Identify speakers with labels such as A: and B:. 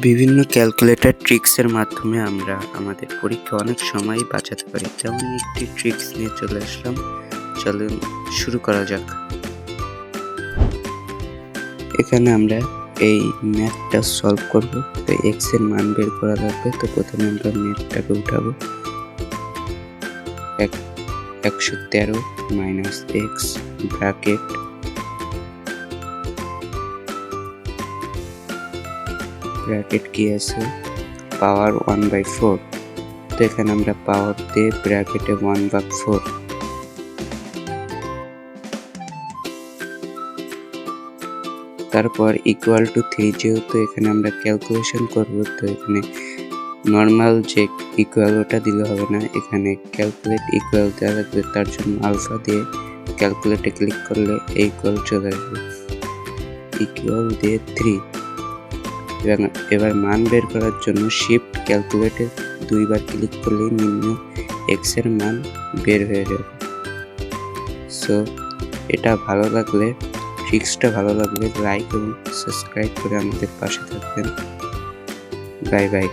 A: বিভিন্ন ক্যালকুলেটর ট্রিক্সের মাধ্যমে আমরা আমাদের পরীক্ষা অনেক সময় বাঁচাতে পারি। তেমন একটি ট্রিক্স নিয়ে চলে আসলাম। চলুন শুরু করা যাক। এখানে আমরা এই ম্যাথটা সলভ করব। তো এক্সের মান বের করা লাগবে। তো প্রথমে আমরা ম্যাথটাকে উঠাবো। এক, একশো তেরো মাইনাস এক্স ব্র্যাকেট ব্র্যাকেট কি আছে? পাওয়ার ওয়ান বাই ফোর তো এখানে আমরা পাওয়ার দিয়ে ব্র্যাকেটে ওয়ান বাই ফোর তারপর ইকুয়াল টু থ্রি যেহেতু এখানে আমরা ক্যালকুলেশন করব, তো এখানে নর্মাল যে ইকুয়াল ওটা দিলে হবে না। এখানে ক্যালকুলেট ইকুয়াল দেওয়া লাগবে তার জন্য আলফা দিয়ে ক্যালকুলেটে ক্লিক করলে এই ইকুয়াল চলে আসবে। ইকুয়াল দিয়ে থ্রি এবং এবার মান বের করার জন্য শিফট ক্যালকুলেটে দুইবার ক্লিক করলে নিম্ন এক্সের মান বের হয়ে যাবে। সো এটা ভালো লাগলে ট্রিক্সটা ভালো লাগলে লাইক এবং সাবস্ক্রাইব করে আমাদের পাশে থাকবেন। Bye bye